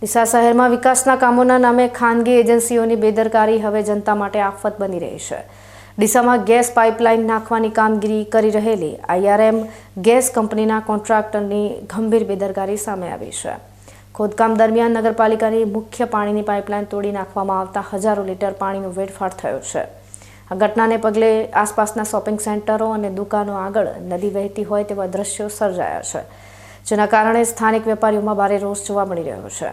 ડીસા શહેરમાં વિકાસના કામોના નામે ખાનગી એજન્સીઓની બેદરકારી હવે જનતા માટે આફત બની રહી છે. ડીસામાં ગેસ પાઇપલાઇન નાખવાની કામગીરી કરી રહેલી આઈઆરએમ ગેસ કંપનીના કોન્ટ્રાક્ટરની ગંભીર બેદરકારી સામે આવી છે. ખોદકામ દરમિયાન નગરપાલિકાની મુખ્ય પાણીની પાઇપલાઇન તોડી નાખવામાં આવતા હજારો લીટર પાણીનો વેડફાટ થયો છે. આ ઘટનાને પગલે આસપાસના શોપિંગ સેન્ટરો અને દુકાનો આગળ નદી વહેતી હોય તેવા દ્રશ્યો સર્જાયા છે. જેના કારણે સ્થાનિક વેપારીઓમાં ભારે રોષ જોવા મળી રહ્યો છે.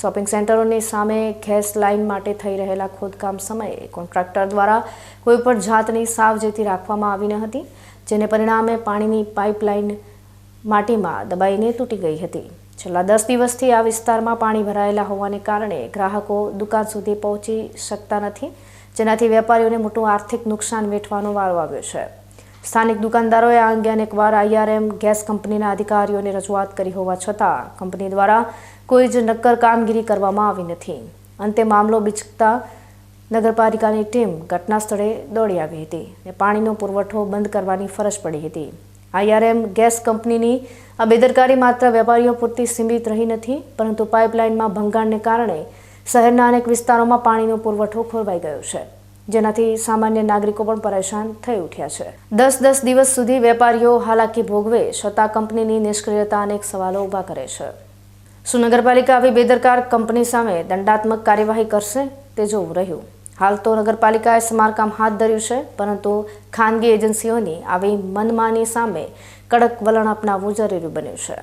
શોપિંગ સેન્ટરોની સામે ગેસ લાઇન માટે થઈ રહેલા ખોદકામ સમયે કોન્ટ્રાક્ટર દ્વારા કોઈ પણ જાતની સાવચેતી રાખવામાં આવી ન હતી, જેને પરિણામે પાણીની પાઇપલાઇન માટીમાં દબાઈને તૂટી ગઈ હતી. છેલ્લા દસ દિવસથી આ વિસ્તારમાં પાણી ભરાયેલા હોવાને કારણે ગ્રાહકો દુકાન સુધી પહોંચી શકતા નથી, જેનાથી વેપારીઓને મોટું આર્થિક નુકસાન વેઠવાનો વારો આવ્યો છે. સ્થાનિક દુકાનદારોએ આ અંગે અનેકવાર આઈઆરએમ ગેસ કંપનીના અધિકારીઓને રજૂઆત કરી હોવા છતાં કંપની દ્વારા કોઈ જ નક્કર કામગીરી કરવામાં આવી નથી. અંતે મામલો બિચકતા નગરપાલિકાની ટીમ ઘટના સ્થળે દોડી આવી હતી અને પાણીનો પુરવઠો બંધ કરવાની ફરજ પડી હતી. આઈઆરએમ ગેસ કંપનીની આ બેદરકારી માત્ર વેપારીઓ પૂરતી સીમિત રહી નથી, પરંતુ પાઇપલાઇનમાં ભંગાણને કારણે શહેરના અનેક વિસ્તારોમાં પાણીનો પુરવઠો ખોરવાઈ ગયો છે. જેનાથી સામાન્ય નાગરિકો પણ પરેશાન થઈ ઉઠ્યા છે. દસ દસ દિવસ સુધી વેપારીઓ હાલાકી ભોગવે છતાં કંપનીની નિષ્ક્રિયતા અનેક સવાલો ઊભા કરે છે. શું નગરપાલિકા આવી બેદરકાર કંપની સામે દંડાત્મક કાર્યવાહી કરશે તે જોવું રહ્યું. હાલ તો નગરપાલિકાએ સમારકામ હાથ ધર્યું છે, પરંતુ ખાનગી એજન્સીઓની આવી મનમાની સામે કડક વલણ અપનાવવું જરૂરી બન્યું છે.